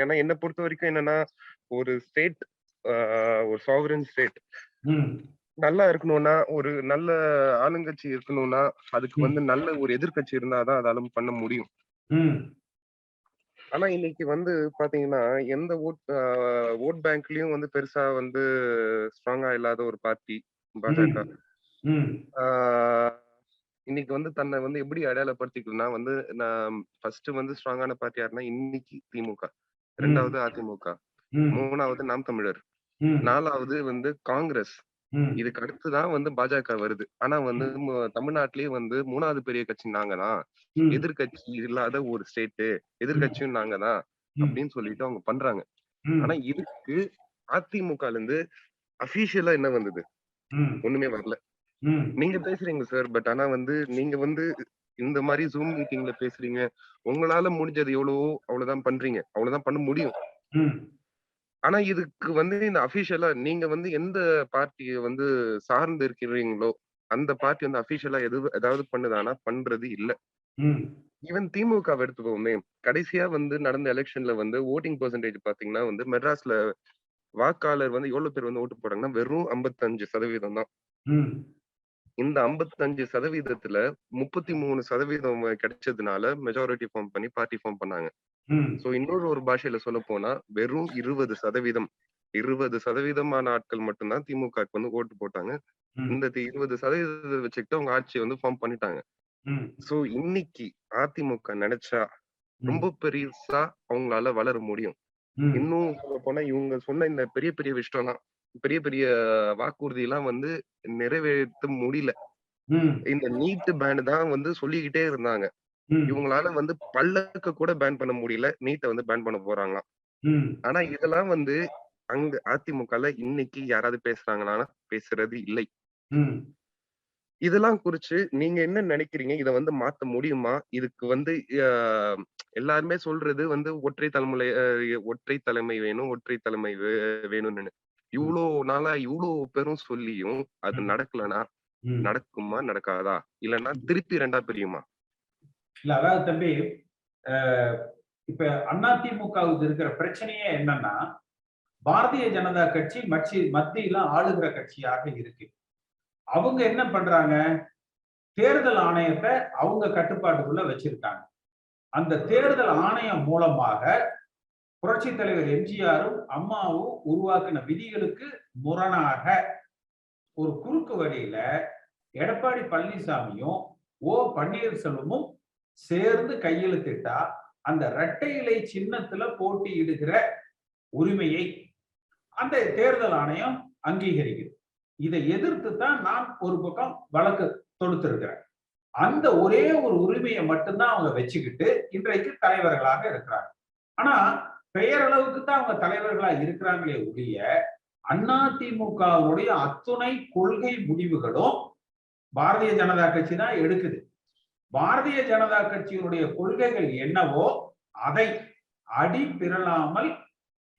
ஏன்னா என்ன பொறுத்த வரைக்கும் என்னன்னா ஒரு ஸ்டேட் ஒரு சாவரன் ஸ்டேட் நல்லா இருக்கணும்னா ஒரு நல்ல ஆளுங்கட்சி இருக்கணும்னா அதுக்கு. வந்து நல்ல ஒரு எதிர்க்கட்சி இருந்தாதான் அதால பண்ண முடியும். ஆனா இன்னைக்கு வந்து பாத்தீங்கன்னா எந்த ஓட் ஓட் பேங்க்லயும் வந்து பெருசா வந்து ஸ்ட்ராங்கா இல்லாத ஒரு பார்ட்டி பாஜக. இன்னைக்கு வந்து தன்னை வந்து எப்படி அடையாளப்படுத்திக்கணும்னா வந்து நான் ஃபர்ஸ்ட் வந்து ஸ்ட்ராங்கான பார்ட்டி யாருன்னா இன்னைக்கு திமுக. ரெண்டாவது அதிமுக மூணாவது நாம் தமிழர் நாலாவது வந்து காங்கிரஸ். இதுக்கு அடுத்துதான் வந்து பாஜக வருது. ஆனா வந்து தமிழ்நாட்டிலேயே வந்து மூணாவது பெரிய கட்சி நாங்க தான் எதிர்கட்சி இல்லாத ஒரு ஸ்டேட் எதிர்கட்சியும் நாங்க தான். அப்படின்னு சொல்லிட்டு அவங்க பண்றாங்க. ஆனா இதுக்கு அதிமுகல இருந்து அபிஷியலா என்ன வந்தது? ஒண்ணுமே வரல. நீங்க பேசுறீங்க சார் பட் ஆனா வந்து நீங்க வந்து இந்த மாதிரி ஜூம் மீட்டிங்ல பேசுறீங்க. உங்களால முடிஞ்சது எவ்வளவோ அவ்வளவுதான் பண்றீங்க. அவ்வளவுதான் பண்ண முடியும். ஆனா இதுக்கு வந்து இந்த அபிஷியலா நீங்க வந்து எந்த பார்ட்டியை வந்து சார்ந்து இருக்கிறீங்களோ அந்த பார்ட்டி வந்து அபிஷியலா எது ஏதாவது பண்ணுதானா பண்றது இல்ல. ஈவன் திமுக எடுத்துக்கோமே கடைசியா வந்து நடந்த எலெக்ஷன்ல வந்து ஓட்டிங் பெர்சன்டேஜ் பாத்தீங்கன்னா வந்து மெட்ராஸ்ல வாக்காளர் வந்து எவ்வளவு பேர் வந்து ஓட்டு போட்டாங்கன்னா வெறும் 55% சதவீதம் தான். இந்த 55% சதவீதத்துல முப்பத்தி மூணு சதவீதம் கிடைச்சதுனால மெஜாரிட்டி ஃபார்ம் பண்ணி பார்ட்டி ஃபார்ம் பண்ணாங்க. சோ இன்னொரு ஒரு பாஷையில சொல்ல போனா வெறும் இருபது சதவீதம். இருபது சதவீதமான ஆட்கள் மட்டும்தான் திமுகக்கு வந்து ஓட்டு போட்டாங்க. இந்த இருபது சதவீதத்தை வச்சுக்கிட்டு அவங்க ஆட்சியை வந்து ஃபார்ம் பண்ணிட்டாங்க. சோ இன்னைக்கு அதிமுக நினைச்சா. ரொம்ப பெருசா அவங்களால வளர முடியும். இன்னும் சொல்ல போனா இவங்க சொன்ன இந்த பெரிய பெரிய விஷயம்லாம் பெரிய பெரிய வாக்குறுதி எல்லாம் வந்து நிறைவேற்ற முடியல. இந்த நீட் பேன் தான் வந்து சொல்லிக்கிட்டே இருந்தாங்க. இவங்களால வந்து பல்லக்க கூட பேன் பண்ண முடியல. நீட்டை வந்து பேன் பண்ண போறாங்களாம். ஆனா இதெல்லாம் வந்து அங்க அதிமுகல இன்னைக்கு யாராவது பேசுறாங்களா பேசுறது இல்லை. இதெல்லாம் குறிச்சு நீங்க என்ன நினைக்கிறீங்க? இத வந்து மாத்த முடியுமா? இதுக்கு வந்து எல்லாருமே சொல்றது வந்து ஒற்றை தலைமுறை ஒற்றை தலைமை வேணும் ஒற்றை தலைமை வேணும்னு. இவ்வளோ நாளா இவ்வளோ பேரும் சொல்லியும் அது. நடக்கலனா நடக்குமா நடக்காதா? இல்லைன்னா திருப்பி ரெண்டா பிரியுமா? இல்ல அதாவது தம்பி இப்ப அதிமுகவுக்கு இருக்கிற பிரச்சனையே என்னன்னா பாரதிய ஜனதா கட்சி மட்சி மத்தியில ஆளுகிற கட்சியாக இருக்கு. அவங்க என்ன பண்றாங்க? தேர்தல் ஆணையத்தை அவங்க கட்டுப்பாட்டுக்குள்ள வச்சிருக்காங்க. அந்த தேர்தல் ஆணையம் மூலமாக புரட்சி தலைவர் எம்ஜிஆரும் அம்மாவும் உருவாக்கின விதிகளுக்கு முரணாக ஒரு குறுக்கு வழியில எடப்பாடி பழனிசாமியும் ஓ பன்னீர்செல்வமும் சேர்ந்து கையெழுத்திட்டா அந்த இரட்டை இலை சின்னத்துல போட்டியிடுகிற உரிமையை அந்த தேர்தல் ஆணையம் அங்கீகரிக்குது. இதை எதிர்த்து தான் நான் ஒரு பக்கம் வழக்கு தொடுத்திருக்கிறேன். அந்த ஒரே ஒரு உரிமையை மட்டும்தான் அவங்க வச்சுக்கிட்டு இன்றைக்கு தலைவர்களாக இருக்கிறாங்க. ஆனா பெயரளவுக்கு தான் அவங்க தலைவர்களா இருக்கிறாங்களே ஒழிய அதிமுகவுடைய அத்துணை கொள்கை முடிவுகளும் பாரதிய ஜனதா கட்சி தான் எடுக்குது. பாரதிய ஜனதா கட்சியினுடைய கொள்கைகள் என்னவோ அதை அடி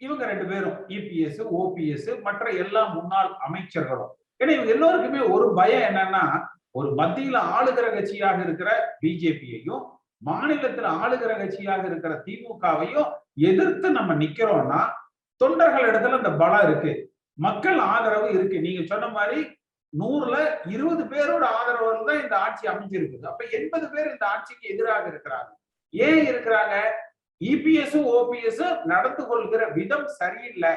இவங்க ரெண்டு பேரும் இபிஎஸ் ஓபிஎஸ் மற்ற எல்லா முன்னாள் அமைச்சர்களும். ஏன்னா இவங்க எல்லோருக்குமே ஒரு பயம் என்னன்னா ஒரு மத்தியில ஆளுகிற கட்சியாக இருக்கிற பிஜேபியையும் மாநிலத்தில் ஆளுகிற கட்சியாக இருக்கிற திமுகவையும் எதிர்த்து நம்ம நிக்கிறோம்னா தொண்டர்கள் இடத்துல அந்த பலம் இருக்கு. மக்கள் ஆதரவு இருக்கு. நீங்க சொன்ன மாதிரி நூறுல இருபது பேரோட ஆதரவு தான் இந்த ஆட்சி அமைஞ்சிருக்குது. அப்ப எண்பது பேர் இந்த ஆட்சிக்கு எதிராக இருக்கிறாங்க. ஏன் இருக்கிறாங்க? இபிஎஸும் ஓபிஎஸும் நடந்து கொள்கிற விதம் சரியில்லை.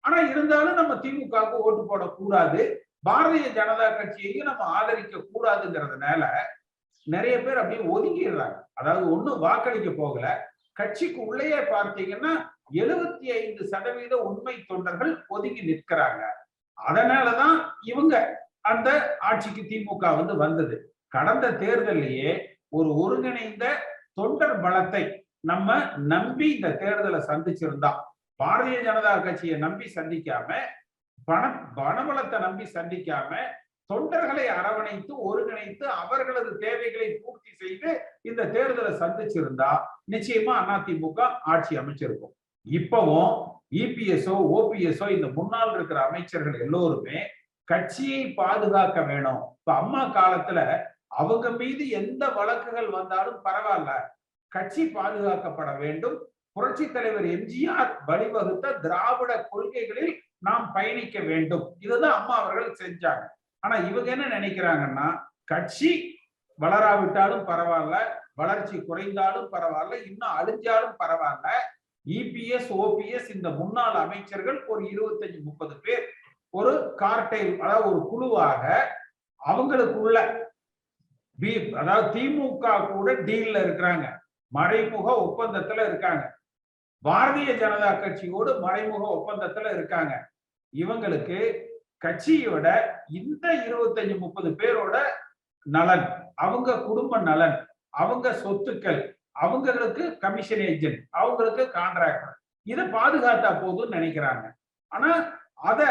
ஆனா இருந்தாலும் நம்ம திமுகவுக்கு ஓட்டு போடக்கூடாது. பாரதிய ஜனதா கட்சியையும் நம்ம ஆதரிக்க கூடாதுங்கிறதுனால நிறைய பேர் அப்படியே ஒதுங்கிடுறாங்க. அதாவது ஒண்ணு வாக்களிக்க போகல. கட்சிக்கு உள்ளேயே பார்த்தீங்கன்னா எழுபத்தி ஐந்து சதவீத உண்மை தொண்டர்கள் ஒதுங்கி நிற்கிறாங்க. அதனாலதான் இவங்க அந்த ஆட்சிக்கு திமுக வந்து வந்தது. கடந்த தேர்தலையே ஒரு ஒருங்கிணைந்த தொண்டர் பலத்தை நம்ம நம்பி இந்த தேர்தலை சந்திச்சிருந்தா பாரதிய ஜனதா கட்சியை நம்பி சந்திக்காம பண பணபலத்தை நம்பி சந்திக்காம தொண்டர்களை அரவணைத்து ஒருங்கிணைத்து அவர்களது தேவைகளை பூர்த்தி செய்து இந்த தேர்தலை சந்திச்சிருந்தா நிச்சயமா அதிமுக ஆட்சி அமைச்சிருக்கும். இப்பவும் இபிஎஸ்ஓ ஓபிஎஸ்ஓ இந்த முன்னால் இருக்கிற அமைச்சர்கள் எல்லோருமே கட்சியை பாதுகாக்க வேணும். இப்ப அம்மா காலத்துல அவங்க மீது எந்த வழக்குகள் வந்தாலும் பரவாயில்ல. கட்சி பாதுகாக்கப்பட வேண்டும். புரட்சி தலைவர் எம்ஜிஆர் வழிவகுத்த திராவிட கொள்கைகளில் நாம் பயணிக்க வேண்டும். இதுதான் அம்மா அவர்கள் செஞ்சாங்க. ஆனா இவங்க என்ன நினைக்கிறாங்கன்னா கட்சி வளராவிட்டாலும் பரவாயில்ல வளர்ச்சி குறைந்தாலும் பரவாயில்ல இன்னும் அழிஞ்சாலும் பரவாயில்ல இபிஎஸ் ஓபிஎஸ் இந்த முன்னாள் அமைச்சர்கள் ஒரு இருபத்தஞ்சு முப்பது பேர் ஒரு கார்டைல் அதாவது ஒரு குழுவாக அவங்களுக்குள்ள பி அதாவது திமுக கூட டீல்ல இருக்கிறாங்க. மறைமுக ஒப்பந்தத்துல இருக்காங்க. பாரதிய ஜனதா கட்சியோடு மறைமுக ஒப்பந்தத்துல இருக்காங்க. இவங்களுக்கு கட்சியோட இந்த இருபத்தஞ்சு முப்பது பேரோட நலன் அவங்க குடும்ப நலன் அவங்க சொத்துக்கள் அவங்களுக்கு கமிஷன் ஏஜென்ட் அவங்களுக்கு கான்ட்ராக்டர் இதை பாதுகாத்தா போதும்னு நினைக்கிறாங்க. ஆனா அத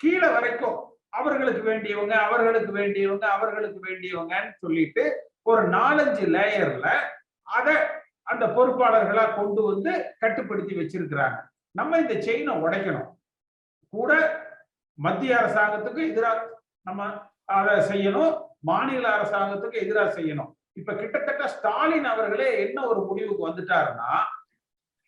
கீழே வரைக்கும் அவர்களுக்கு வேண்டியவங்க அவர்களுக்கு வேண்டியவங்க அவர்களுக்கு வேண்டியவங்கன்னு சொல்லிட்டு ஒரு நாலஞ்சு லேயர்ல அத அந்த பொறுப்பாளர்களா கொண்டு வந்து கட்டுப்படுத்தி வச்சிருக்கிறாங்க. நம்ம இந்த செயினை உடைக்கணும். கூட மத்திய அரசாங்கத்துக்கு எதிராக நம்ம அதை செய்யணும். மாநில அரசாங்கத்துக்கு எதிராக செய்யணும். இப்ப கிட்டத்தட்ட ஸ்டாலின் அவர்களே என்ன ஒரு முடிவுக்கு வந்துட்டாருன்னா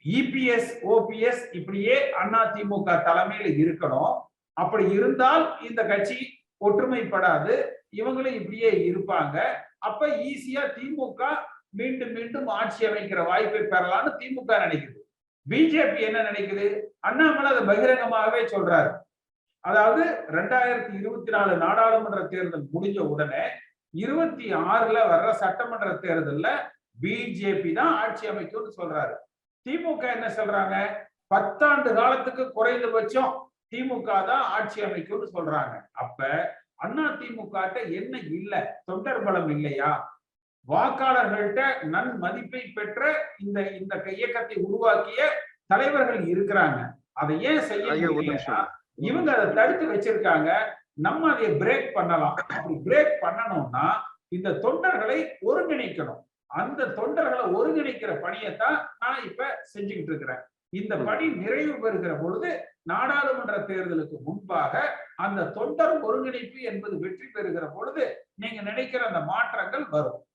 இபிஎஸ் ஓபிஎஸ் இப்படியே அண்ணா திமுக தலைமையில இருக்கணும். அப்படி இருந்தால் இந்த கட்சி ஒற்றுமைப்படாது. இவங்களும் இப்படியே இருப்பாங்க. அப்ப ஈஸியா திமுக மீண்டும் மீண்டும் ஆட்சி அமைக்கிற வாய்ப்பை பெறலாம்னு திமுக நினைக்குது. பிஜேபி என்ன நினைக்குது? அண்ணாமலை அதை பகிரங்கமாகவே சொல்றாரு. அதாவது ரெண்டாயிரத்தி இருபத்தி நாலு நாடாளுமன்ற தேர்தல் முடிஞ்ச உடனே இருபத்தி ஆறுல வர்ற சட்டமன்ற தேர்தல்ல பிஜேபி தான் ஆட்சி அமைக்கும்னு சொல்றாரு. திமுக என்ன சொல்றாங்க? பத்தாண்டு காலத்துக்கு குறைந்தபட்சம் திமுக தான் ஆட்சி அமைக்கும்னு சொல்றாங்க. அப்ப அண்ணா திமுக என்ன இல்ல? தொண்டர் பலம் இல்லையா? வாக்காளர்கள்ட்ட நன் மதிப்பை பெற்ற இந்த இந்த இயக்கத்தை உருவாக்கிய தலைவர்கள் இருக்கிறாங்க. அதை ஏன் செய்ய இவங்க அதை தடுத்து வச்சிருக்காங்க. நம்ம அதை பிரேக் பண்ணலாம். அப்படி பிரேக் பண்ணணும்னா இந்த தொண்டர்களை ஒருங்கிணைக்கணும். அந்த தொண்டர்களை ஒருங்கிணைக்கிற பணியைத்தான் நான் இப்ப செஞ்சுக்கிட்டு இருக்கிறேன். இந்த பணி நிறைவு பெறுகிற பொழுது நாடாளுமன்ற தேர்தலுக்கு முன்பாக அந்த தொண்டர் ஒருங்கிணைப்பு என்பது வெற்றி பெறுகிற பொழுது நீங்க நினைக்கிற அந்த மாற்றங்கள் வரும்.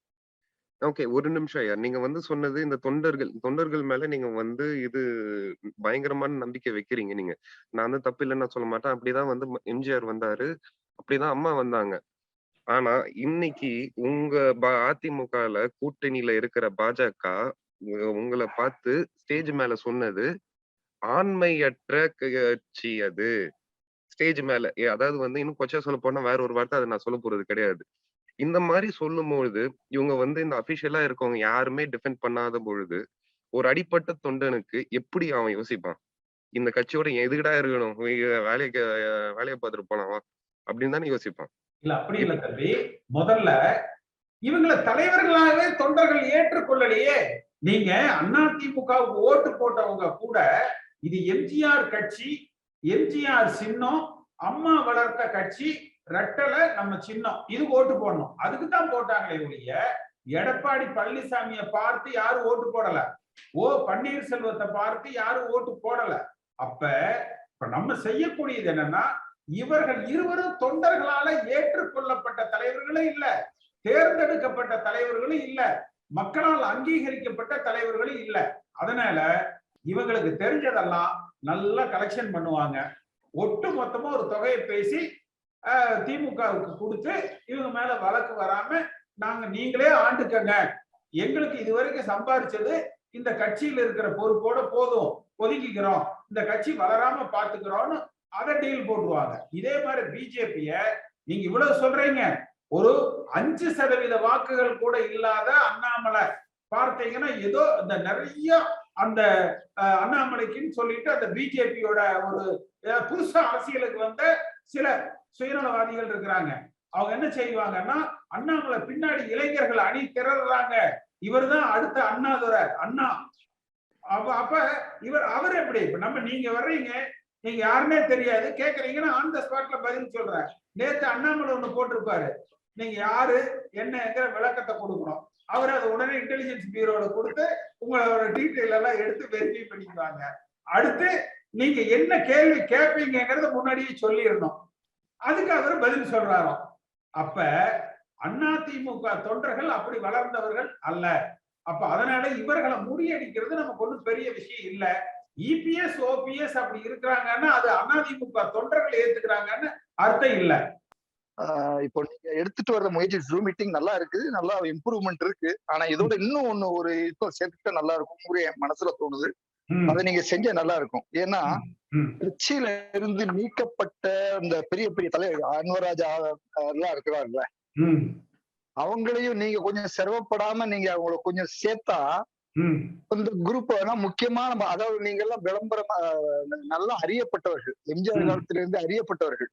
ஓகே ஒரு நிமிஷம் ஐயா. நீங்க வந்து சொன்னது இந்த தொண்டர்கள் தொண்டர்கள் மேல நீங்க வந்து இது பயங்கரமான நம்பிக்கை வைக்கிறீங்க நீங்க. நான் வந்து தப்பு இல்லைன்னு நான் சொல்ல மாட்டேன். அப்படிதான் வந்து எம்ஜிஆர் வந்தாரு. அப்படிதான் அம்மா வந்தாங்க. ஆனா இன்னைக்கு உங்க அதிமுகல கூட்டணியில இருக்கிற பாஜக உங்களை பார்த்து ஸ்டேஜ் மேல சொன்னது ஆண்மையற்ற கட்சி அது. ஸ்டேஜ் மேல. ஏ, அதாவது வந்து இன்னும் கொச்சா சொல்ல போனா வேற ஒரு வார்த்தை அதை நான் சொல்ல போறது கிடையாது. இந்த மாதிரி சொல்லும்பொழுது இவங்க வந்து இந்த அபிஷியலா இருக்கவங்க யாருமே டிஃபெண்ட் பண்ணாத பொழுது ஒரு அடிப்பட்ட தொண்டனுக்கு எப்படி அவன் யோசிப்பான்? இந்த கட்சியோட எதுக்குடா இருக்கணும்? வேலைக்கு வேலையை பார்த்துட்டு போனவா அப்படின்னு தானே யோசிப்பான். இல்ல அப்படி இல்ல தம்பி. முதல்ல இவங்களை தலைவர்களாகவே தொண்டர்கள் ஏற்றுக்கொள்ளலையே. நீங்க அதிமுகவுக்கு ஓட்டு போட்டவங்க கூட இது எம்ஜிஆர் கட்சி எம்ஜிஆர் சின்னம் அம்மா வளர்த்த கட்சி ரெட்டலை நம்ம சின்னம். இது ஓட்டு போடணும். அதுக்கு தான் போட்டாங்களே ஒழிய எடப்பாடி பழனிசாமியை பார்த்து யாரும் ஓட்டு போடல. ஓ பன்னீர்செல்வத்தை பார்த்து யாரும் ஓட்டு போடல. அப்ப இப்ப நம்ம செய்யக்கூடியது என்னன்னா இவர்கள் இருவரும் தொண்டர்களால ஏற்றுக்கொள்ளப்பட்ட தலைவர்களும் இல்ல. தேர்ந்தெடுக்கப்பட்ட தலைவர்களும் இல்ல. மக்களால் அங்கீகரிக்கப்பட்ட தலைவர்களும் இல்ல. அதனால இவங்களுக்கு தெரிஞ்சதெல்லாம் நல்லா கலெக்ஷன் பண்ணுவாங்க. ஒட்டு மொத்தமா ஒரு தொகையை பேசி திமுகவுக்கு கொடுத்து இவங்க மேல வழக்கு வராம நாங்க நீங்களே ஆண்டுக்கங்க. எங்களுக்கு இதுவரைக்கும் சம்பாரிச்சது இந்த கட்சியில இருக்கிற பொறுப்போட போதும். ஒதுக்கிக்கிறோம். இந்த கட்சி வளராம பாத்துக்கிறோம்னு அதை டீல் போட்டுருவாங்க. இதே மாதிரி பிஜேபிய நீங்க இவ்வளவு சொல்றீங்க. ஒரு அஞ்சு சதவீத வாக்குகள் கூட இல்லாத அண்ணாமலை. பார்த்தீங்கன்னா ஏதோ இந்த நிறைய அந்த அண்ணாமலைக்குன்னு சொல்லிட்டு அந்த பிஜேபியோட ஒரு புதுசா அரசியலுக்கு வந்த சில சுயநலவாதிகள் இருக்கிறாங்க. அவங்க என்ன செய்வாங்கன்னா அண்ணாமலை பின்னாடி இளைஞர்கள் அணி திரளுறாங்க. இவர்தான் அடுத்த அண்ணாதுரை அண்ணா. அப்ப அப்ப இவர் அவர் எப்படி? இப்ப நம்ம நீங்க வர்றீங்க நீங்க யாருமே தெரியாது. கேக்குறீங்கன்னா ஆன் த ஸ்பாட்ல பதில் சொல்றேன். நேத்து அண்ணாமலை ஒண்ணு போட்டிருப்பாரு. நீங்க யாரு என்னங்கிற விளக்கத்தை கொடுக்கணும். அவர் அதை உடனே இன்டெலிஜென்ஸ் பியூரோட கொடுத்து உங்களோட டீட்டெயில் எல்லாம் எடுத்து வெரிஃபை பண்ணிக்குவாங்க. அடுத்து நீங்க என்ன கேள்வி கேட்பீங்கிறத முன்னாடியே சொல்லிடணும். அதுக்கு அவர் பதில் சொல்றாராம். அப்ப அதிமுக தொண்டர்கள் அப்படி வளர்ந்தவர்கள் அல்ல. அப்ப அதனால இவர்களை முறியடிக்கிறது நமக்கு ஒண்ணும் பெரிய விஷயம் இல்ல. இபிஎஸ் ஓபிஎஸ் அப்படி இருக்கிறாங்கன்னா அது அதிமுக தொண்டர்கள் ஏத்துக்கிறாங்கன்னு அர்த்தம் இல்ல. ஆஹ் இப்போ நீங்க எடுத்துட்டு வர முயற்சி ஜூம் மீட்டிங் நல்லா இருக்கு நல்லா இம்ப்ரூவ்மெண்ட் இருக்கு. ஆனா இதோட இன்னும் ஒண்ணு ஒரு இப்போ சேர்த்துக்கிட்ட நல்லா இருக்கும். என் மனசுல தோணுது. அதை நீங்க செஞ்சா நல்லா இருக்கும் ஏன்னா திருச்சியில இருந்து நீக்கப்பட்ட இந்த பெரிய பெரிய தலைவர் அன்வராஜா எல்லாம் இருக்கிறாங்கல்ல ம், அவங்களையும் நீங்க கொஞ்சம் சிரமப்படாம நீங்க அவங்கள கொஞ்சம் சேர்த்தா இந்த குரூப் முக்கியமான ம- அதாவது நீங்க எல்லாம் விளம்பரம் நல்லா அறியப்பட்டவர்கள். எம்ஜிஆர். காலத்துல இருந்து அறியப்பட்டவர்கள்.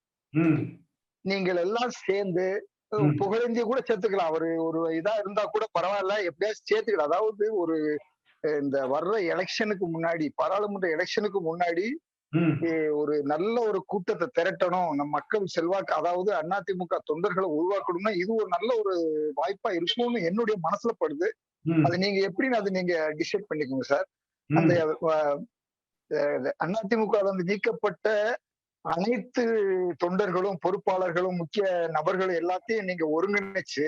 நீங்கள் எல்லாம் சேர்ந்து ம். புகழேந்தி கூட சேர்த்துக்கலாம். அவரு ஒரு இதா இருந்தா கூட பரவாயில்ல. எப்படியாச்சும் சேர்த்துக்கலாம். அதாவது ஒரு இந்த வர்ற எலெக்ஷனுக்கு முன்னாடி பாராளுமன்ற எலெக்ஷனுக்கு முன்னாடி ஒரு நல்ல ஒரு கூட்டத்தை திரட்டணும். நம் மக்கள் செல்வாக்கு அதாவது அதிமுக தொண்டர்களை உருவாக்கணும்னா இது ஒரு நல்ல ஒரு வாய்ப்பா இருக்கும்னு என்னுடைய மனசுல படுது. அது நீங்க எப்படின்னு அது நீங்க டிசைட் பண்ணிக்கோங்க சார். அந்த அதிமுக வந்து நீக்கப்பட்ட அனைத்து தொண்டர்களும் பொறுப்பாளர்களும் முக்கிய நபர்களும் எல்லாத்தையும் நீங்க ஒருங்கிணைச்சு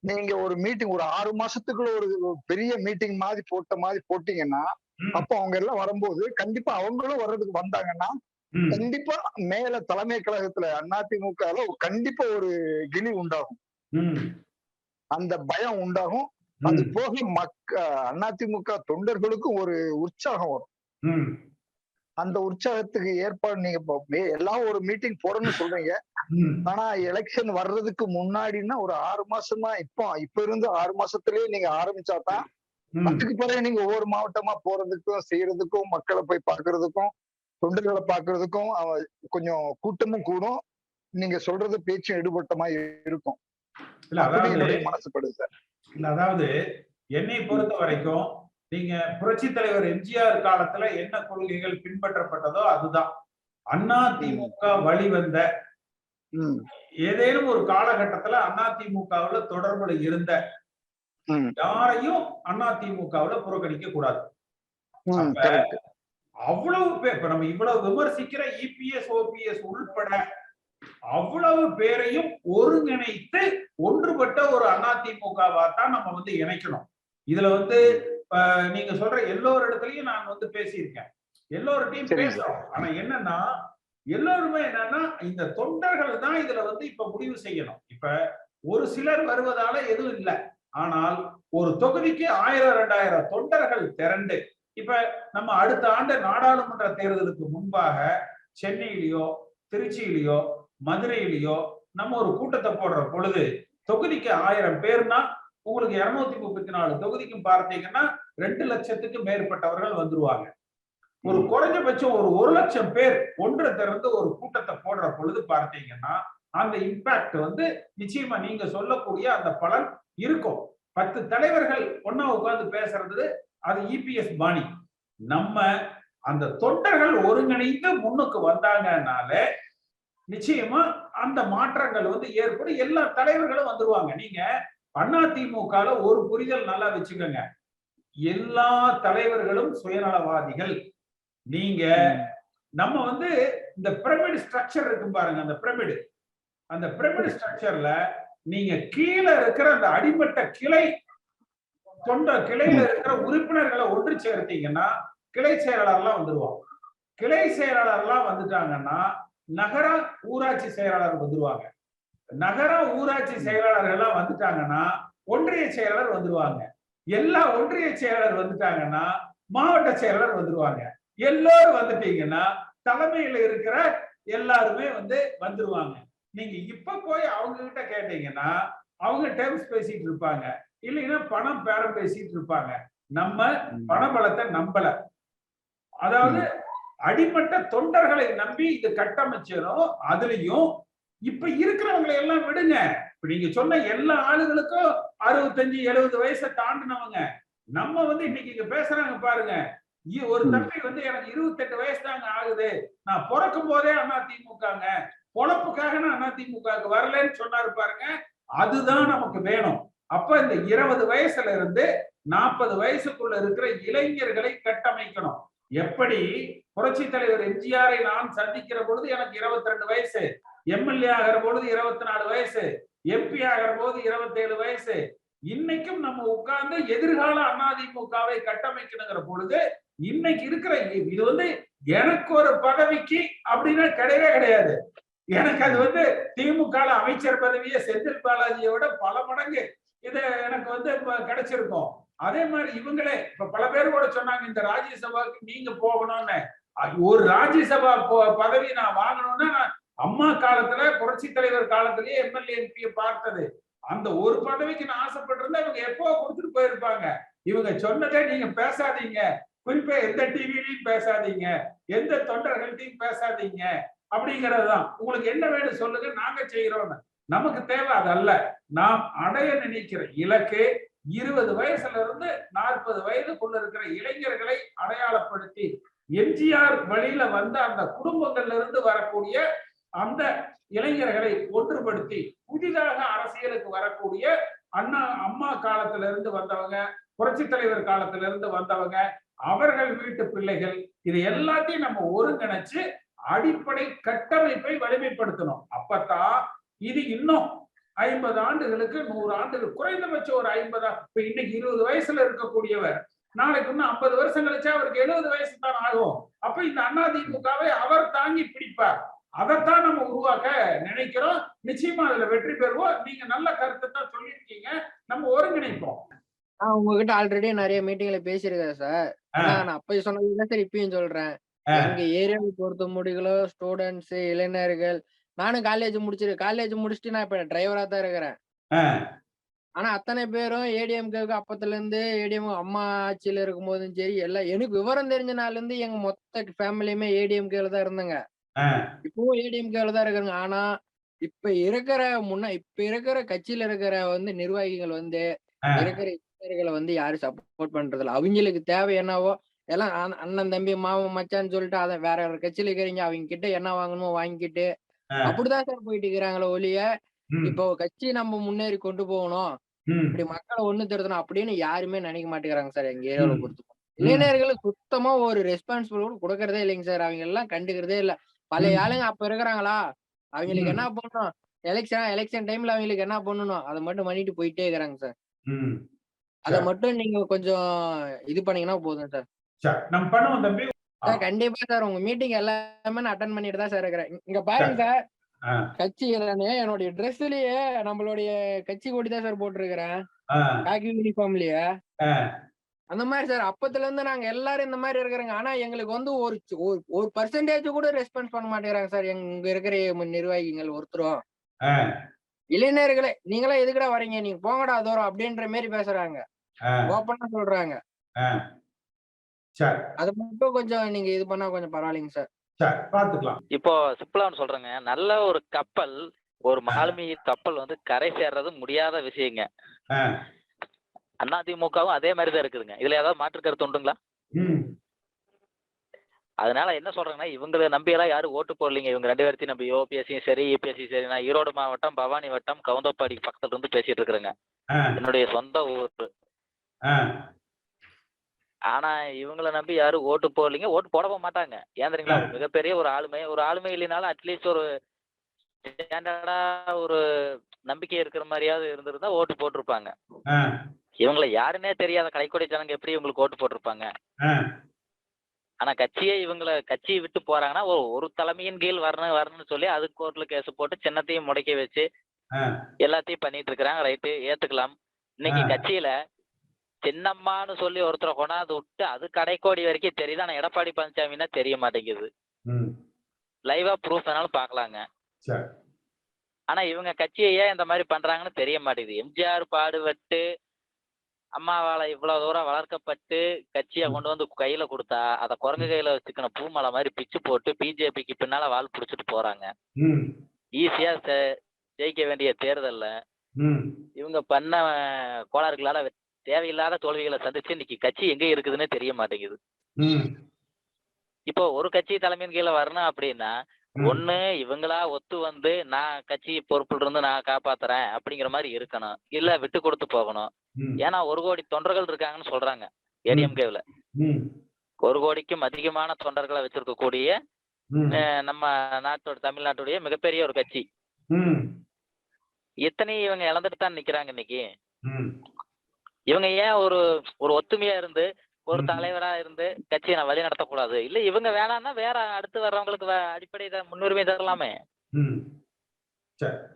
நீங்க ஒரு மீட்டிங் ஒரு ஆறு மாசத்துக்குள்ள ஒரு பெரிய மீட்டிங் மாதிரி போட்ட மாதிரி போட்டீங்கன்னா அப்போ அவங்க எல்லாம் வரும்போது கண்டிப்பா அவங்களும் வர்றதுக்கு வந்தாங்கன்னா கண்டிப்பா மேல தலைமை கழகத்துல அதிமுக கண்டிப்பா ஒரு கிளி உண்டாகும். அந்த பயம் உண்டாகும். அது போக மக்க அதிமுக தொண்டர்களுக்கும் ஒரு உற்சாகம் வரும். அந்த உற்சாகத்துக்கு ஏற்பாடு நீங்க எல்லாம் ஒரு மீட்டிங் போடணும்னு சொல்றீங்க. ஆனா எலெக்ஷன் வர்றதுக்கு முன்னாடின்னா ஒரு ஆறு மாசமா இப்போ இப்ப இருந்து ஆறு மாசத்துலயே நீங்க ஆரம்பிச்சாதான். அதுக்கு பிறகு நீங்க ஒவ்வொரு மாவட்டமா போறதுக்கும் செய்யறதுக்கும் மக்களை போய் பாக்குறதுக்கும் தொண்டர்களை பாக்குறதுக்கும் கொஞ்சம் கூட்டமும் கூடும். நீங்க சொல்றது பேச்சும் எடுபட்ட மாதிரி இருக்கும் மனசுப்படுது. சார் அதாவது என்னை பொறுத்த வரைக்கும் நீங்க புரட்சி தலைவர் எம்ஜிஆர் காலத்துல என்ன கொள்கைகள் பின்பற்றப்பட்டதோ அதுதான். அண்ணா திமுக வழிவந்த ஏதேனும் ஒரு காலகட்டத்துல அண்ணா திமுகவுல தொடர்புல இருந்த யாரையும் அண்ணா திமுகவுல புறக்கணிக்க கூடாது. அவ்வளவு பேர் இப்ப நம்ம இவ்வளவு விமர்சிக்கிற இபிஎஸ் ஓபிஎஸ் உள்பட அவ்வளவு பேரையும் ஒருங்கிணைத்து ஒன்றுபட்ட ஒரு அதிமுகவா தான் நம்ம வந்து இணைக்கணும். இதுல வந்து அஹ், நீங்க சொல்ற எல்லோரு இடத்துலயும் நான் வந்து பேசியிருக்கேன். எல்லோர்கிட்டையும் சரிங்க. பேசுறோம். ஆனா என்னன்னா எல்லோருமே என்னன்னா இந்த தொண்டர்கள் தான் இதுல வந்து இப்ப முடிவு செய்யணும். இப்ப ஒரு சிலர் வருவதால எதுவும் இல்லை. ஆனால் ஒரு தொகுதிக்கு ஆயிரம் ரெண்டாயிரம் தொண்டர்கள் திரண்டு இப்ப நம்ம அடுத்த ஆண்டு நாடாளுமன்ற தேர்தலுக்கு முன்பாக சென்னையிலயோ திருச்சியிலயோ மதுரையிலயோ நம்ம ஒரு கூட்டத்தை போடுற பொழுது தொகுதிக்கு ஆயிரம் பேர்னா உங்களுக்கு இருநூத்தி முப்பத்தி நாலு தொகுதிக்கும் பார்த்தீங்கன்னா ரெண்டு லட்சத்துக்கு மேற்பட்டவர்கள் வந்துருவாங்க. ஒரு குறைஞ்சபட்சம் ஒரு ஒரு லட்சம் பேர் ஒன்று திறந்து ஒரு கூட்டத்தை போடுற பொழுது பார்த்தீங்கன்னா அந்த இம்பாக்ட் வந்து நிச்சயமா நீங்க சொல்லக்கூடிய அந்த பலன் இருக்கும். பத்து தலைவர்கள் ஒன்னா உட்கார்ந்து பேசுறது அது இபிஎஸ் பாணி. நம்ம அந்த தொண்டர்கள் ஒருங்கிணைந்து முன்னுக்கு வந்தாங்கனால நிச்சயமா அந்த மாற்றங்கள் வந்து ஏற்படும். எல்லா தலைவர்களும் வந்துருவாங்க. நீங்க அண்ணா திமுகல ஒரு புரிதல் நல்லா வச்சுக்கோங்க. எல்லா தலைவர்களும் சுயநலவாதிகள். நீங்க நம்ம வந்து இந்த பிரமிட் ஸ்ட்ரக்சர் இருக்கு பாருங்க அந்த பிரமிடு. அந்த பிரமிட் ஸ்ட்ரக்சர்ல நீங்க கீழே இருக்கிற அந்த அடிமட்ட கிளை தொண்ட கிளையில இருக்கிற உறுப்பினர்களை ஒன்று சேர்த்தீங்கன்னா கிளை செயலாளர்லாம் வந்துருவாங்க. கிளை செயலாளர்லாம் வந்துட்டாங்கன்னா நகர ஊராட்சி செயலாளர் வந்துருவாங்க. நகர ஊராட்சி செயலாளர்கள் எல்லாம் வந்துட்டாங்கன்னா ஒன்றிய செயலாளர் வந்துருவாங்க. எல்லா ஒன்றிய செயலாளர் வந்துட்டாங்கன்னா மாவட்ட செயலாளர் வந்துருவாங்க. எல்லாரும் வந்துட்டீங்கன்னா தலைமையில இருக்கிற எல்லாருமே வந்து வந்துருவாங்க. நீங்க இப்ப போய் அவங்க கிட்ட கேட்டீங்கன்னா அவங்க டேர்ம்ஸ் பேசிட்டு இருப்பாங்க. இல்லைன்னா பணம் பேரம் பேசிட்டு இருப்பாங்க. நம்ம பணபலத்தை நம்பல. அதாவது அடிமட்ட தொண்டர்களை நம்பி இது கட்டமைச்சிடும் அதுலயும் இப்ப இருக்கிறவங்களை எல்லாம் விடுங்க. இப்ப நீங்க சொன்ன எல்லா ஆளுகளுக்கும் அறுபத்தஞ்சு எழுபது வயசை தாண்டினவங்க நம்ம வந்து இன்னைக்கு இங்க பேசுறாங்க பாருங்க. ஒரு. தம்பி வந்து எனக்கு இருபத்தெட்டு வயசு தாங்க ஆகுது. நான் பிறக்கும் போதே அண்ணா திமுகங்க பொழப்புக்காக நான் அண்ணா திமுகவுக்கு வரலன்னு சொன்னாரு பாருங்க. அதுதான் நமக்கு வேணும். அப்ப இந்த இருபது வயசுல இருந்து நாற்பது வயசுக்குள்ள இருக்கிற இளைஞர்களை கட்டமைக்கணும். எப்படி? புரட்சி தலைவர் எம்ஜிஆரை நான் சந்திக்கிற பொழுது எனக்கு 22 ரெண்டு வயசு. எம்எல்ஏ ஆகிற பொழுது இருபத்தி நாலு வயசு. எம்பி ஆகிற போது 27 வயசு. இன்னைக்கும் நம்ம உட்கார்ந்து எதிர்கால அதிமுகவை கட்டமைக்கணுங்கிற பொழுது இன்னைக்கு இருக்கிற இது வந்து எனக்கு ஒரு பதவிக்கு அப்படின்னா கிடையவே கிடையாது. எனக்கு அது வந்து திமுக அமைச்சர் பதவியை செந்தில் பாலாஜியோட விட பல மடங்கு இது எனக்கு வந்து கிடைச்சிருக்கும். அதே மாதிரி இவங்களே இப்ப பல பேர் கூட சொன்னாங்க இந்த ராஜ்யசபாக்கு நீங்க போகணும்னு. ஒரு ராஜ்யசபா பதவி நான் வாங்கணும்னா நான் அம்மா காலத்துல புரட்சி தலைவர் காலத்திலேயே எம்எல்ஏ எம்பியை பார்த்தது. அந்த ஒரு பதவிக்கு நான் ஆசைப்பட்டிருந்தா இவங்க எப்போ கொடுத்துட்டு போயிருப்பாங்க? இவங்க சொன்னதே நீங்க பேசாதீங்க. குறிப்பா எந்த டிவிலையும் பேசாதீங்க. எந்த தொண்டர்கள்ட்டையும் பேசாதீங்க. அப்படிங்கறதுதான். உங்களுக்கு என்ன வேணும் சொல்லுங்க நாங்க செய்யறோம்னு நமக்கு தேவை அதல்ல. நாம் அடைய நினைக்கிற இலக்கு இருபது வயசுல இருந்து நாற்பது வயதுக்குள்ள இருக்கிற இளைஞர்களை அடையாளப்படுத்தி எம்ஜிஆர் வழியில வந்த அந்த குடும்பங்கள்ல இருந்து வரக்கூடிய அந்த இளைஞர்களை ஒன்றுபடுத்தி புதிதாக அரசியலுக்கு வரக்கூடிய அண்ணா அம்மா காலத்துல இருந்து வந்தவங்க புரட்சி தலைவர் காலத்துல இருந்து வந்தவங்க அவர்கள் வீட்டு பிள்ளைகள் இது எல்லாத்தையும் நம்ம ஒருங்கிணைச்சு அடிப்படை கட்டமைப்பை வலிமைப்படுத்தணும். அப்பதான் இது இன்னும் ஐம்பது ஆண்டுகளுக்கு நூறு ஆண்டுகள் குறைந்தபட்சம் ஒரு ஐம்பதா இப்ப இன்னைக்கு இருபது வயசுல இருக்கக்கூடியவர் நாளைக்கு இன்னும் ஐம்பது வருஷம் கழிச்சா அவருக்கு எழுபது வயசு தான் ஆகும். அப்ப இந்த அதிமுகவை அவர் தாங்கி பிடிப்பார். அதைத்தான் நம்ம உருவாக்க நினைக்கிறோம். நிச்சயமா அதுல வெற்றி பெறுவோம். நீங்க நல்ல கருத்தை தான் சொல்லியிருக்கீங்க. நம்ம ஒருங்கிணைப்போம். நான் உங்ககிட்ட ஆல்ரெடி நிறைய மீட்டிங்ல பேசியிருக்கேன் சார். நான் அப்ப சொன்னதுதான் சார் இப்பயும் சொல்றேன். எங்க ஏரியாவை பொறுத்த முடிகளோ ஸ்டூடெண்ட்ஸ் இளைஞர்கள் நானும் காலேஜ் முடிச்சிரு காலேஜ் முடிச்சுட்டு நான் இப்ப டிரைவரா தான் இருக்கிறேன். ஆனா அத்தனை பேரும் ஏடிஎம்கேக்கு அப்பத்துல இருந்து ஏடிஎம் அம்மா ஆட்சியில இருக்கும் போதும் சரி எல்லாம் எனக்கு விவரம் தெரிஞ்ச நாள்ல இருந்து எங்க மொத்த ஃபேமிலியுமே ஏடிஎம்கேல தான் இருந்தாங்க. இப்பவும் ஏடிஎம்கேல தான் இருக்காங்க. ஆனா இப்ப இருக்கிற முன்ன இப்ப இருக்கிற கட்சியில இருக்கிற வந்து நிர்வாகிகள் வந்து. இருக்கிற இளைஞர்களை வந்து யாரும் சப்போர்ட் பண்றது இல்ல. அவங்களுக்கு தேவை என்னவோ எல்லாம் அண்ண- அண்ணன் தம்பி மாமன் மச்சான்னு சொல்லிட்டு அதை வேற ஒரு கட்சியில இருக்கிறீங்க. அவங்க கிட்ட என்ன வாங்கணுமோ வாங்கிக்கிட்டு ஆ. அப்படிதான் சார் போயிட்டு இருக்கிறாங்களே ஒழிய இப்போ கட்சி நம்ம முன்னேறி கொண்டு போகணும். இப்படி மக்களை ஒண்ணு திருத்தணும் அப்படின்னு யாருமே நினைக்க மாட்டேங்கிறாங்க சார் எங்க ஏரியாவில. பொறுத்து. இளைஞர்களுக்கு சுத்தமா ஒரு ரெஸ்பான்சிபிள் கூட கொடுக்கறதே இல்லைங்க சார். அவங்க எல்லாம் கண்டுக்கிறதே இல்ல. பழைய. ஆளுங்க அப்ப இருக்கிறாங்களா? அவங்களுக்கு. என்ன பண்ணணும்? எலெக்ஷன் எலெக்ஷன் டைம்ல அவங்களுக்கு என்ன பண்ணணும்? அதை மட்டும் பண்ணிட்டு போயிட்டே இருக்கிறாங்க சார். அதை. மட்டும் நீங்க கொஞ்சம் இது பண்ணீங்கன்னா போதும் சார் நம்ம பண்ணுவோம் தம்பி. சார் கண்டிப்பா சார் உங்க மீட்டிங் எல்லாமே நான் அட்டன் பண்ணிட்டு தான் சார் இருக்கிறேன். இங்க- பாருங்க சார். கட்சி என்னுடைய ட்ரெஸ்லயே நம்மளுடைய கட்சி கொடி தான் சார் போட்டிருக்கிறேன். காக்கி யூனிஃபார்ம்லயே அந்த மாதிரி சார். அப்பத்துல இருந்து நாங்க எல்லாரும் இந்த மாதிரி இருக்கிறோங்க. ஆனா எங்களுக்கு வந்து ஒரு ஒரு- ஒரு பர்சன்டேஜ் கூட ரெஸ்பான்ஸ் பண்ண மாட்டேங்கிறாங்க சார். எங்க இருக்கிற நிர்வாகிகள் ஒருத்தரும். இளைஞர்களே நீங்களா எதுக்குடா வரீங்க நீங்க போங்கடா தூரம் அப்படின்ற மாதிரி பேசுறாங்க. ஓப்பனா சொல்றாங்க. அது மட்டும் கொஞ்சம் நீங்க இது பண்ணா கொஞ்சம் பரவாயில்லைங்க சார். பாத்துக்கலாம். இப்போ சிம்பிளான்னு சொல்றேங்க. நல்ல ஒரு கப்பல் ஒரு மாலுமி கப்பல் வந்து கரை சேர்றது முடியாத விஷயங்க. அதிமுகவும் அதே மாதிரி தான் இருக்குதுங்க. இதுல ஏதாவது மாற்று கருத்து உண்டுங்களா? அதனால என்ன சொல்றேங்கன்னா இவங்களை நம்பி எல்லாம் யாரும் ஓட்டு போடலைங்க. இவங்க ரெண்டு பேர்த்தையும் நம்பி ஓபிஎஸ்சியும் சரி இபிஎஸ்சியும் சரி. நான் ஈரோடு மாவட்டம் பவானி வட்டம் கவுந்தப்பாடி பக்கத்துல இருந்து பேசிட்டு இருக்கிறேங்க. என்னுடைய சொந்த ஊர். ஆனா இவங்களை நம்பி யாரும் ஓட்டு போடலைங்க. ஓட்டு போடவும் மாட்டாங்க. ஏன் தெரியுங்களா? ஆ. மிகப்பெரிய ஒரு ஆளுமை. ஒரு ஆளுமை இல்லைனாலும் அட்லீஸ்ட் ஒரு ஸ்டாண்டர்டா ஒரு நம்பிக்கை இருக்கிற மாதிரியாவது இருந்திருந்தா ஓட்டு போட்டிருப்பாங்க. இவங்களை யாருன்னே தெரியாத கலைக்கொடி ஜனங்க எப்படி இவங்களுக்கு ஓட்டு போட்டிருப்பாங்க? ஆனா கட்சியே இவங்களை கட்சியை விட்டு போறாங்கன்னா ஒரு ஒரு தலைமையின் கீழ் வரணும் வரணும்னு சொல்லி அதுக்கு கோர்ட்ல கேஸ் போட்டு சின்னத்தையும் முடக்கி வச்சு. எல்லாத்தையும் பண்ணிட்டு இருக்கிறாங்க ரைட்டு ஏத்துக்கலாம். இன்னைக்கு. கட்சியில சின்னம்மான்னு சொல்லி ஒருத்தரை கொண்டாந்து விட்டு அது கடைக்கோடி வரைக்கும் தெரியுது. ஆனா எடப்பாடி பழனிசாமின்னா தெரிய மாட்டேங்குது. லைவா ப்ரூஃப் வேணாலும் பார்க்கலாங்க. சரி. ஆனா இவங்க கட்சியை ஏன் இந்த மாதிரி பண்றாங்கன்னு தெரிய மாட்டேங்குது. எம்ஜிஆர் பாடுபட்டு அம்மாவால இவ்வளவு தூரம் வளர்க்கப்பட்டு கட்சியை கொண்டு வந்து கையில கொடுத்தா அதை குரங்கு கையில வச்சுக்கின பூமலை மாதிரி பிச்சு போட்டு பிஜேபிக்கு பின்னால வால் பிடிச்சிட்டு போறாங்க. ஈஸியா ஜெயிக்க வேண்டிய தேர்தல்ல. இவங்க பண்ண கோளாறுகளால தேவையில்லாத தோல்விகளை சந்திச்சு இன்னைக்கு கட்சி எங்க இருக்குதுன்னு தெரிய மாட்டேங்குது. இப்போ ஒரு கட்சி தலைமையின் கீழே வரணும் அப்படின்னா. ஒண்ணு இவங்களா ஒத்து வந்து நான் கட்சி பொறுப்புல இருந்து நான் காப்பாத்துறேன் அப்படிங்கிற மாதிரி இருக்கணும். இல்ல விட்டு கொடுத்து போகணும். ஏன்னா ஒரு கோடி தொண்டர்கள் இருக்காங்கன்னு சொல்றாங்க ஏடிஎம்கேவில். ஒரு கோடிக்கும் அதிகமான தொண்டர்களை வச்சிருக்கக்கூடிய நம்ம நாட்டோட தமிழ்நாட்டுடைய மிகப்பெரிய ஒரு கட்சி. ம், எத்தனை இவங்க இழந்துட்டு தான் நிக்கிறாங்க இன்னைக்கு. இவங்க ஏன் ஒரு ஒரு ஒத்துமையா இருந்து ஒரு. தலைவரா இருந்து கட்சியை நான் வழி நடத்தக்கூடாது? இல்ல இவங்க வேணாம்னா வேற அடுத்து வர்றவங்களுக்கு அடிப்படை முன்னுரிமை தரலாமே.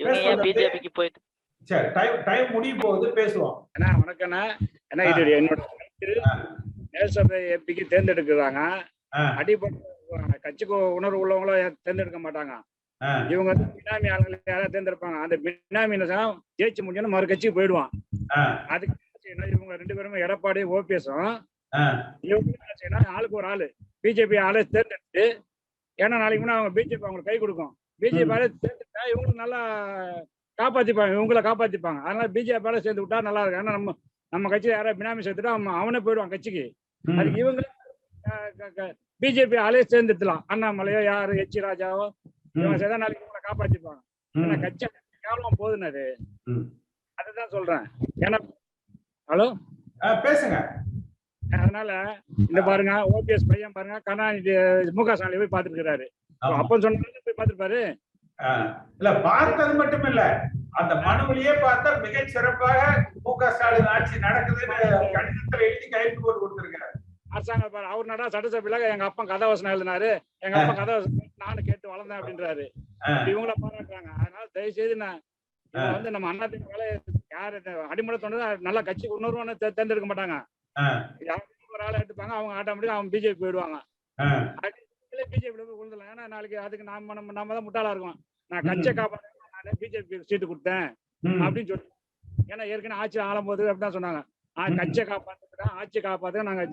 இவங்க ஏன். பிஜேபிக்கு போயிட்டு சரி டைம் டைம் முடிய போகுது பேசுவோம். அண்ணா வணக்கண்ணா ஏன்னா இது என்னோட நேசபை எம்பிக்கு தேர்ந்தெடுக்கிறாங்க. ஆ, அடிப்படை கட்சிக்கு உணர்வு உள்ளவங்கள தேர்ந்தெடுக்க மாட்டாங்க. இவங்க வந்து பினாமி ஆளுங்களை யாராவது தேர்ந்தெடுப்பாங்க. அந்த பினாமி ஜெயிச்சு முடிஞ்சோன்னு மறு கட்சிக்கு போயிடுவான். அதுக்கு இவங்க ரெண்டு பேருமே எடப்பாடி ஓபிஎஸும் இவங்க ஆளுக்கு ஒரு ஆளு. பிஜேபி ஆளை தேர்ந்தெடுத்து ஏன்னா நாளைக்கு முன்னாடி அவங்க பிஜேபி அவங்களுக்கு கை கொடுக்கும். பிஜேபி ஆளை தேர்ந்தெடுத்தா இவங்களுக்கு நல்லா காப்பாத்திப்பாங்க இவங்கள காப்பாத்திப்பாங்க. அதனால பிஜேபி ஆளை சேர்ந்து விட்டா நல்லா இருக்கும். ஏன்னா நம்ம நம்ம கட்சியில யாராவது பினாமி சேர்த்துட்டா அவன் அவனே போயிடுவான் கட்சிக்கு. ம், அதுக்கு இவங்க பிஜேபி ஆளே சேர்ந்துக்கலாம் அண்ணாமலையோ யாரு எச் ராஜாவோ இவங்க சேர்ந்தா நாளைக்கு இவங்களை காப்பாத்திப்பாங்க. ஏன்னா கட்சி கேவலம் போகுதுன்னு அது ம். அதுதான் சொல்றேன். ஏன்னா ஹலோ? பேசுங்க. அதனால இந்த பாருங்க ஓபிஎஸ் பையன் பாருங்க கருணாநிதி மு க ஸ்டாலின் போய் பாத்துருக்காரு ஆமா. அப்ப சொன்ன போய் பாத்துருப்பாரு இல்ல பார்த்தது மட்டும் இல்ல அந்த மனுவிலேயே பார்த்தா மிகச் சிறப்பாக மு க ஸ்டாலின் ஆட்சி நடக்குதுன்னு கடிதத்துல எழுதி கையெழுத்து போட்டு கொடுத்திருக்காரு. அரசாங்கம் பாரு அவர் நடா சட்டசபையில எங்க அப்பா கதாவசனம் எழுதினாரு? எங்க அப்பா கதாவசனம் நானும் கேட்டு வளர்ந்தேன் அப்படின்றாரு. இவங்கள பாராட்டுறாங்க. அதனால தயவு செய்து நான் வந்து நம்ம அண்ணா திமுக யாரு அடிமலை தொண்டை நல்லா கட்சி உணர்வான தேர்ந்தெடுக்க மாட்டாங்க. யாரும் ஒரு ஆளை எடுப்பாங்க அவங்க ஆட்டோமேட்டிக்கா அவங்க பிஜேபி போயிடுவாங்க. ஆ, பிஜேபி விழுந்துலாம் ஏன்னா நாளைக்கு அதுக்கு நாம நம்ம நம்ம தான் முட்டாளா இருக்கோம். நான் கட்சியை காப்பாற்ற நான் பிஜேபி சீட்டு கொடுத்தேன் அப்படின்னு சொல்லி ஏன்னா ஏற்கனவே ஆட்சி ஆளும்போது அப்படிதான் சொன்னாங்க. கட்சியை காப்பாற்றுறதுக்கா ஆட்சியை காப்பாற்ற நாங்க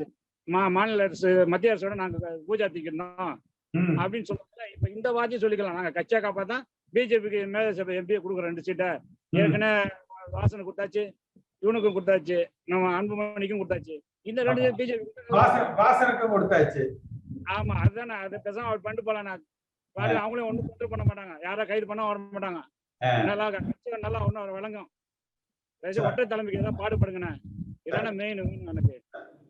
மா மாநில அரசு மத்திய அரசோட நாங்க பூஜா தீக்கணும் ம், அப்படின்னு சொல்லுவாங்க இப்ப இந்த வாட்டி சொல்லிக்கலாம். நாங்க கட்சியை காப்பாத்தா பிஜேபிக்கு மேல சபை எம்பியை கொடுக்குற ரெண்டு சீட்டை ஏற்கனவே வாசனை கொடுத்தாச்சு இவனுக்கும் கொடுத்தாச்சு நம்ம அன்புமணிக்கும் கொடுத்தாச்சு. இந்த ரெண்டு. பிஜேபி கொடுத்தாச்சு. ஆமா அதுதானே. அது பேசாம அவர் பண்ணிட்டு போலாம் நான். பாரு அவங்களையும் ஒண்ணும் தொந்தரவு பண்ண மாட்டாங்க. யாரா கைது பண்ண வர மாட்டாங்க. நல்லா கட்சிகள் நல்லா ஒன்னும் அவர் தயவுசெய்து ஒற்றை தலைமைக்கு தான் பாடுபடுங்கண்ணே. இதான மெயின் எனக்கு.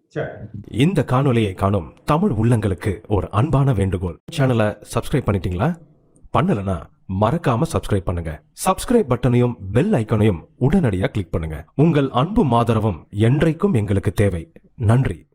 சரி. இந்த காணொளியை காணும் தமிழ் உள்ளங்களுக்கு ஒரு அன்பான வேண்டுகோள். சேனலை சப்ஸ்கிரைப் பண்ணிட்டீங்களா? பண்ணலனா மறக்காம சப்ஸ்கிரைப் பண்ணுங்க. சப்ஸ்கிரைப் பட்டனையும் பெல் ஐக்கனையும் உடனடியாக கிளிக் பண்ணுங்க. உங்கள் அன்பும் ஆதரவும் என்றைக்கும் எங்களுக்கு தேவை. நன்றி.